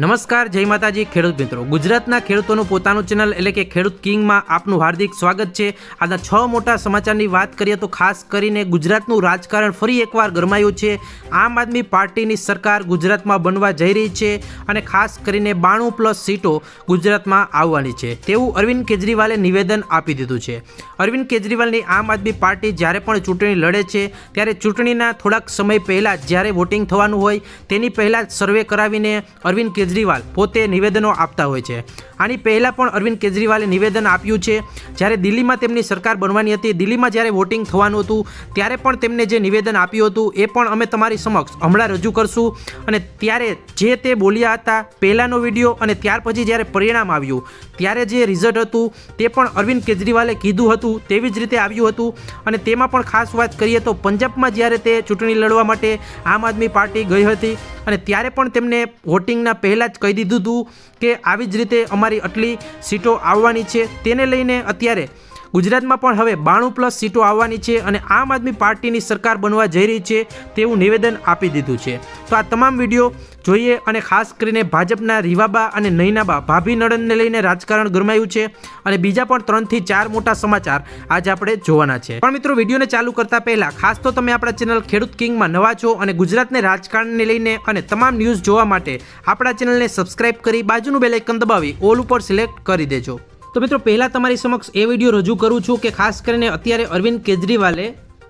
નમસ્કાર, જય માતાજી, ખેડૂત મિત્રો. ગુજરાતના ખેડૂતોનું પોતાનું ચેનલ એટલે કે ખેડૂત કિંગમાં આપનું હાર્દિક સ્વાગત છે. આજના છ મોટા સમાચારની વાત કરીએ તો ખાસ કરીને ગુજરાતનું રાજકારણ ફરી એકવાર ગરમાયું છે. આમ આદમી પાર્ટીની સરકાર ગુજરાતમાં બનવા જઈ રહી છે અને ખાસ કરીને બાણું પ્લસ સીટો ગુજરાતમાં આવવાની છે. તેવું અરવિંદ કેજરીવાલે નિવેદન આપી દીધું છે. અરવિંદ કેજરીવાલની આમ આદમી પાર્ટી જ્યારે પણ ચૂંટણી લડે છે, ત્યારે ચૂંટણીના થોડાક સમય પહેલાં જ્યારે વોટિંગ થવાનું હોય, તેની પહેલાં સર્વે કરાવીને અરવિંદ કેજરીવાલ પોતે નિવેદનો આપતા હોય છે. આની પહેલાં પણ અરવિંદ કેજરીવાલે નિવેદન આપ્યું છે. જ્યારે દિલ્હીમાં તેમની સરકાર બનવાની હતી, દિલ્હીમાં જ્યારે વોટિંગ થવાનું હતું, ત્યારે પણ તેમને જે નિવેદન આપ્યું હતું, એ પણ અમે તમારી સમક્ષ હમણાં રજૂ કરશું. અને ત્યારે જે તે બોલ્યા હતા, પહેલાંનો વીડિયો અને ત્યાર પછી જ્યારે પરિણામ આવ્યું, ત્યારે જે રિઝલ્ટ હતું, તે પણ અરવિંદ કેજરીવાલે કીધું હતું, તેવી જ રીતે આવ્યું હતું. અને તેમાં પણ ખાસ વાત કરીએ તો પંજાબમાં જ્યારે તે ચૂંટણી લડવા માટે આમ આદમી પાર્ટી ગઈ હતી અને ત્યારે પણ તેમને વોટિંગના પહેલાં જ કહી દીધું હતું કે આવી જ રીતે અમારી આટલી સીટો આવવાની છે. તેને લઈને અત્યારે ગુજરાતમાં પણ હવે બાણું પ્લસ સીટો આવવાની છે અને આમ આદમી પાર્ટીની સરકાર બનવા જઈ રહી છે તેવું નિવેદન આપી દીધું છે. તો આ તમામ વીડિયો જોઈએ અને ખાસ કરીને ભાજપના રીવાબા અને નૈનાબા ભાભી નડનને લઈને રાજકારણ ગરમાયું છે અને બીજા પણ ત્રણથી ચાર મોટા સમાચાર આજે આપણે જોવાના છે. પણ મિત્રો વિડીયોને ચાલુ કરતા પહેલાં ખાસ તો તમે આપણા ચેનલ ખેડૂત કિંગમાં નવા છો અને ગુજરાતને રાજકારણને લઈને અને તમામ ન્યૂઝ જોવા માટે આપણા ચેનલને સબસ્ક્રાઇબ કરી બાજુનું બેલ આઇકન દબાવી ઓલ ઉપર સિલેક્ટ કરી દેજો. તો મિત્રો, પહેલાં તમારી સમક્ષ એ વીડિયો રજૂ કરું છું કે ખાસ કરીને અત્યારે અરવિંદ કેજરીવાલે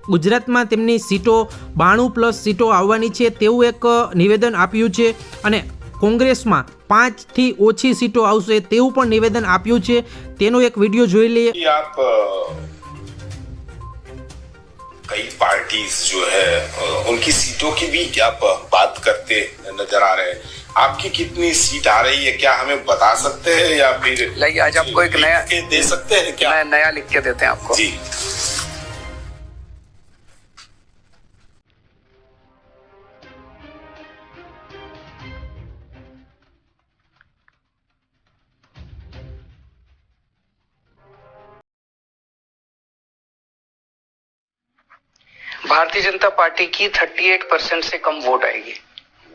ગુજરાતમાં તેમની સીટો બાણું પ્લસ સીટો આવવાની છે તેવું એક નિવેદન આપ્યું છે અને કોંગ્રેસમાં પાંચથી ઓછી સીટો આવશે તેવું પણ નિવેદન આપ્યું છે. તેનો એક વીડિયો જોઈ લઈએ. આપ कई पार्टीज़ जो है उनकी सीटों की भी आप बात करते नज़र आ रहे हैं। आपकी कितनी सीट आ रही है? क्या हमें बता सकते हैं या फिर आज आपको एक नया- दे सकते हैं क्या? नया लिख के देते हैं आपको। जी। भारतीय जनता पार्टी की 38 परसेंट से कम वोट आएगी।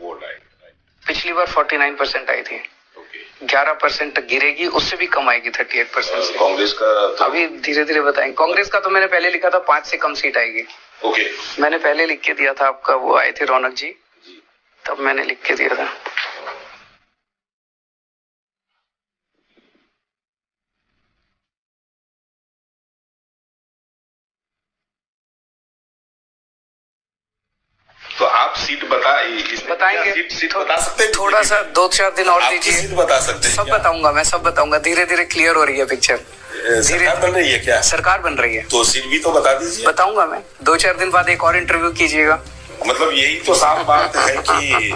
वोट आएगा पिछली बार 49 परसेंट आई थी। ओके 11 परसेंट गिरेगी उससे भी कम आएगी 38 परसेंट से। कांग्रेस का तो- अभी धीरे धीरे बताएँगे कांग्रेस का तो मैंने पहले लिखा था पाँच से कम सीट आएगी। ओके मैंने पहले लिख के दिया था आपका वो आए थे रौनक जी। जी। तब मैंने लिख के दिया था तो आप सीट बता इसमें बताएंगे क्या सीट सीट बता सकते हैं थोड़ा सा दो चार दिन और आपकी दीजिए सीट बता सकते हैं सब क्या? बताऊंगा मैं सब बताऊंगा धीरे धीरे क्लियर हो रही है पिक्चर अ, सरकार बन रही है क्या सरकार बन रही है तो सीट भी तो बता दीजिए बताऊंगा मैं दो चार दिन बाद एक और इंटरव्यू कीजिएगा मतलब यही तो साफ बात है कि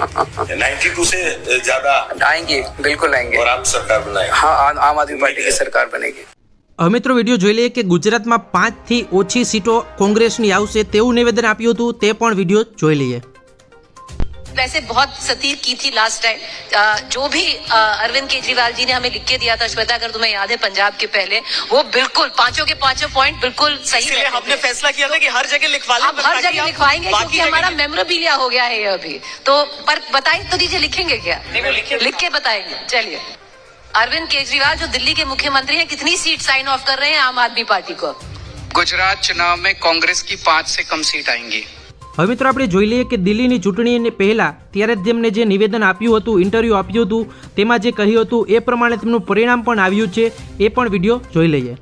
92 से ज्यादा आएंगे बिल्कुल आएंगे और आप सरकार बनाएंगे हाँ आ- आम आदमी पार्टी की सरकार बनेगी હવે મિત્રો વિડીયો જોઈ લઈએ કે ગુજરાતમાં પાંચથી ઓછી સીટો કોંગ્રેસની આવશે તેવું નિવેદન આપ્યું હતું તે પણ વિડીયો જોઈ લઈએ वैसे बहुत सतीर की थी लास्ट टाइम जो भी अरविंद केजरीवाल जी ने हमें लिख के दिया था श्वेता अगर तुम्हें याद है पंजाब के पहले वो बिल्कुल पाँचों के पाँचों पॉइंट बिल्कुल सही हमने फैसला किया था कि हर जगह लिखवा लें हर जगह लिखवाएँगे क्योंकि हमारा मेमोरेबिलिया हो गया है ये अभी। तो पर बताइए तो दीजिए लिखेंगे क्या? लिख के बताएँगे चलिए। अरविंद केजरीवाल जो दिल्ली के मुख्यमंत्री हैं कितनी सीट साइन ऑफ़ कर रहे हैं आम आदमी पार्टी को? गुजरात चुनाव में कांग्रेस की पाँच से कम सीट आएँगी। હવે મિત્રો આપણે જોઈ લઈએ કે દિલ્હીની ચૂંટણીને પહેલાં ત્યારે તેમણે જે નિવેદન આપ્યું હતું ઇન્ટરવ્યૂ આપ્યું હતું તેમાં જે કહ્યું હતું એ પ્રમાણે તેમનું પરિણામ પણ આવ્યું છે એ પણ વીડિયો જોઈ લઈએ.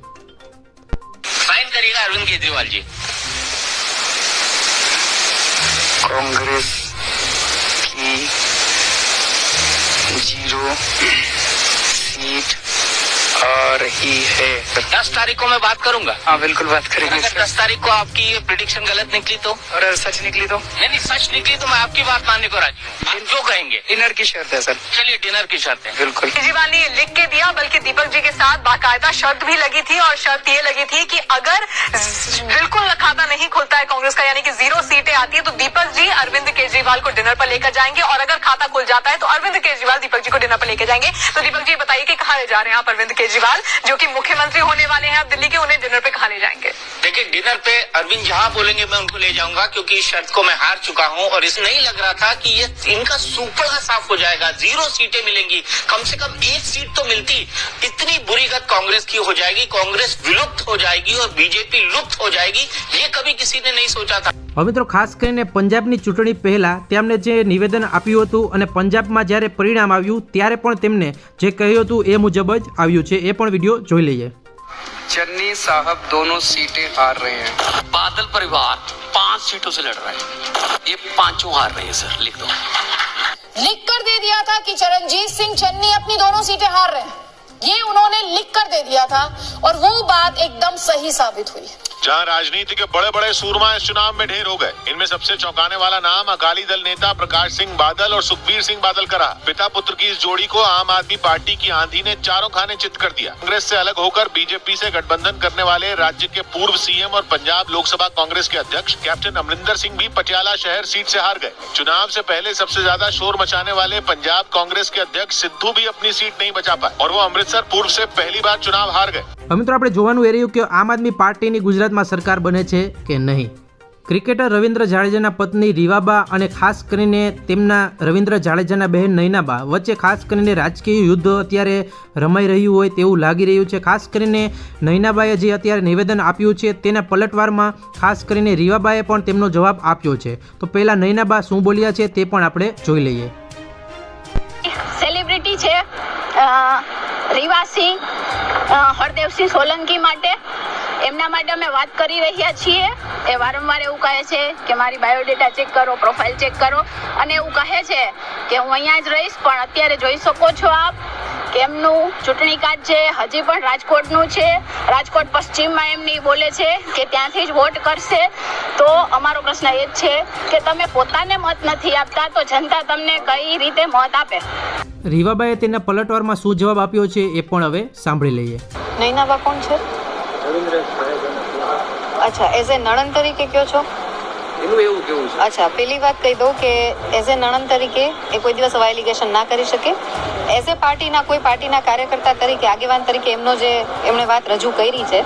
અરવિંદ કેજરીવાલજી. કોંગ્રેસ સીટ रही है। दस तारीख को मैं बात करूँगा। हाँ बिल्कुल बात करेंगे अगर दस तारीख को आपकी ये प्रिडिक्शन गलत निकली तो? और अगर सच निकली तो? नहीं नहीं सच निकली तो मैं आपकी बात मानने को राज़ी हूँ। जो कहेंगे। डिनर की शर्त है सर। चलिए डिनर की शर्त है। बिल्कुल। केजरीवाल ने लिख के दिया बल्कि दीपक जी के साथ बाकायदा शर्त भी लगी थी और शर्त ये लगी थी की अगर बिल्कुल खाता नहीं खुलता है कांग्रेस का यानी कि ज़ीरो सीटें आती है तो दीपक जी अरविंद केजरीवाल को डिनर पर लेकर जाएँगे और अगर खाता खुल जाता है तो अरविंद केजरीवाल दीपक जी को डिनर पर लेकर जाएँगे। तो दीपक जी बताइए कि कहा ले जा रहे हैं आप अरविंद केजरीवाल? जो कि मुख्यमंत्री होने वाले हैं अब दिल्ली के उन्हें डिनर पे खाने जाएँगे। देखिए डिनर पे अरविंद जहाँ बोलेंगे, मैं उनको ले जाऊँगा, क्योंकि इस शर्त को मैं हार चुका हूँ, और इस नहीं लग रहा था कि ये इनका सुपड़ा साफ़ हो जाएगा। ज़ीरो सीटें मिलेंगी। कम से कम एक सीट तो मिलती। इतनी बुरी गत कांग्रेस की हो जाएगी। कांग्रेस विलुप्त हो जाएगी और बीजेपी लुप्त हो जाएगी, ये कभी किसी ने नहीं सोचा था। હવે મિત્રો ખાસ કરીને પંજાબની ચૂંટણી પહેલા તેમણે જે નિવેદન આપ્યું હતું અને પંજાબમાં જ્યારે પરિણામ આવ્યું ત્યારે પણ તેમને જે કહ્યું હતું એ મુજબ જ આવ્યું છે એ પણ વિડીયો જોઈ લઈએ चन्नी साहब दोनों सीटें हार रहे हैं बादल परिवार पांच सीटों से लड़ रहा है ये पांचों हार रहे हैं सर लिख दो लिख कर दे दिया था कि चरणजीत सिंह चन्नी अपनी दोनों सीटें हार रहे हैं ये उन्होंने लिख कर दे दिया था और वो बात एकदम सही साबित हुई जहाँ राजनीति के बड़े बड़े सूरमा इस चुनाव में ढेर हो गए। इनमें सबसे चौंकाने वाला नाम अकाली दल नेता प्रकाश सिंह बादल और सुखबीर सिंह बादल का रहा। पिता पुत्र की इस जोड़ी को आम आदमी पार्टी की आंधी ने चारों खाने चित कर दिया। कांग्रेस से अलग होकर बीजेपी से गठबंधन करने वाले राज्य के पूर्व सीएम और पंजाब लोकसभा कांग्रेस के अध्यक्ष कैप्टन अमरिंदर सिंह भी पटियाला शहर सीट से हार गए। चुनाव से पहले सबसे ज़्यादा शोर मचाने वाले पंजाब कांग्रेस के अध्यक्ष सिद्धू भी अपनी सीट नहीं बचा पाए और वो अमृतसर पूर्व से पहली बार चुनाव हार गए। મિત્રો આપણે જોવાનું એ રહ્યું કે આમ આદમી પાર્ટીની ગુજરાતમાં સરકાર બને છે કે નહીં? ક્રિકેટર રવિન્દ્ર જાડેજાના પત્ની રીવાબા અને ખાસ કરીને તેમના રવિન્દ્ર જાડેજાના બહેન નૈનાબા વચ્ચે ખાસ કરીને રાજકીય યુદ્ધ અત્યારે રમાઈ રહ્યું હોય તેવું લાગી રહ્યું છે. ખાસ કરીને નૈનાબાએ જે અત્યારે નિવેદન આપ્યું છે તેના પલટવારમાં ખાસ કરીને રીવાબાએ પણ તેમનો જવાબ આપ્યો છે. તો પહેલાં નૈનાબા શું બોલ્યા છે તે પણ આપણે જોઈ લઈએ. સેલિબ્રિટી છે. રીવાસિંહ હરદેવસિંહ સોલંકી માટે. એમના માટે અમે વાત કરી રહ્યા છીએ. એ વારંવાર એવું કહે છે કે મારી બાયોડેટા ચેક કરો, પ્રોફાઇલ ચેક કરો. અને એવું કહે છે કે હું અહીંયા જ રહીશ, પણ અત્યારે જોઈ શકો છો આપ. કે એમનું ચૂંટણી કાર્ડ છે હજી પણ રાજકોટનું છે. રાજકોટ પશ્ચિમમાં એમની બોલે છે કે ત્યાંથી જ વોટ કરશે. તો અમારો પ્રશ્ન એ જ છે કે તમે પોતાને મત નથી આપતા તો જનતા તમને કઈ રીતે મત આપે? રીવાબાએ તેના પલટવારમાં શું જવાબ આપ્યો છે એ પણ હવે સાંભળી લઈએ. નૈનાબા કોણ છે? અચ્છા એઝ એ નણંદ તરીકે કયો છો? એનું એવું કેવું છે. અચ્છા, પેલી વાત કહી દઉં કે એઝ એ નણંદ તરીકે એ કોઈ દિવસ વાયલિગેશન ના કરી શકે. એઝ એ પાર્ટીના કોઈ પાર્ટીના કાર્યકર્તા તરીકે, આગેવાન તરીકે એમનો જે એમણે વાત રજૂ કરી છે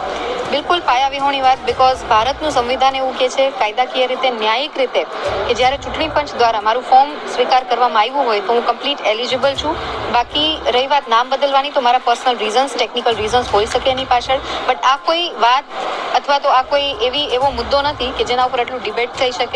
બિલકુલ પાયાવિહોણી વાત બિકોઝ ભારતનું સંવિધાન એવું કહે છે, કાયદાકીય રીતે, ન્યાયિક રીતે, કે જ્યારે ચૂંટણી પંચ દ્વારા મારું ફોર્મ સ્વીકાર કરવામાં આવ્યું હોય તો હું કમ્પ્લીટ એલિજિબલ છું. બાકી રહી વાત નામ બદલવાની, તો મારા પર્સનલ રીઝન્સ ટેકનિકલ રીઝન્સ હોઈ શકે એની પાછળ. બટ આ કોઈ વાત અથવા તો આ કોઈ એવી એવો મુદ્દો નથી કે જેના ઉપર આટલું ડિબેટ થઈ શકે.